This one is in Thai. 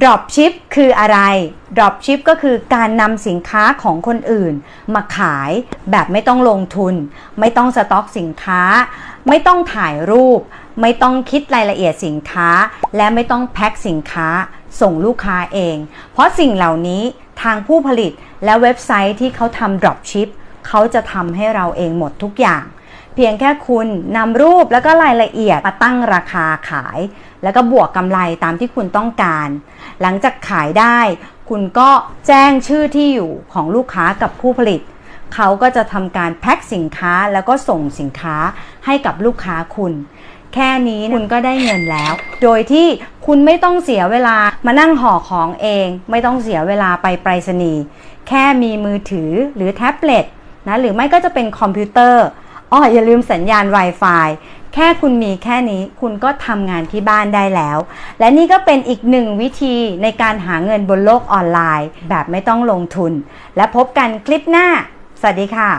Dropship คืออะไร Dropship ก็คือการนำสินค้าของคนอื่น มาขายแบบไม่ต้องลงทุน ไม่ต้องสต็อกสินค้า ไม่ต้องถ่ายรูป ไม่ต้องคิดรายละเอียดสินค้า และไม่ต้องแพ็คสินค้า ส่งลูกค้าเอง เพราะสิ่งเหล่านี้ทางผู้ผลิตและเว็บไซต์ที่เขาทำ Dropship เขาจะทำให้เราเองหมดทุกอย่าง เพียงแค่คุณนำรูปแล้วก็รายละเอียดมาตั้งราคาขาย แล้วก็บวกกำไรตามที่คุณต้องการ หลังจากขายได้ คุณก็แจ้งชื่อที่อยู่ของลูกค้ากับผู้ผลิต เขาก็จะทำการแพ็คสินค้าแล้วก็ส่งสินค้าให้กับลูกค้าคุณ แค่นี้คุณก็ได้เงินแล้ว โดยที่คุณไม่ต้องเสียเวลามานั่งห่อของเอง ไม่ต้องเสียเวลาไปไปรษณีย์แค่มีมือถือหรือแท็บเล็ตนะหรือไม่ก็จะเป็นคอมพิวเตอร์ อ๋ออย่าลืมสัญญาณ Wi-Fi แค่คุณมีแค่นี้คุณก็ทำงานที่บ้านได้แล้ว และนี่ก็เป็นอีกหนึ่งวิธีในการหาเงินบนโลกออนไลน์ แบบไม่ต้องลงทุน และพบกันคลิปหน้า สวัสดีค่ะ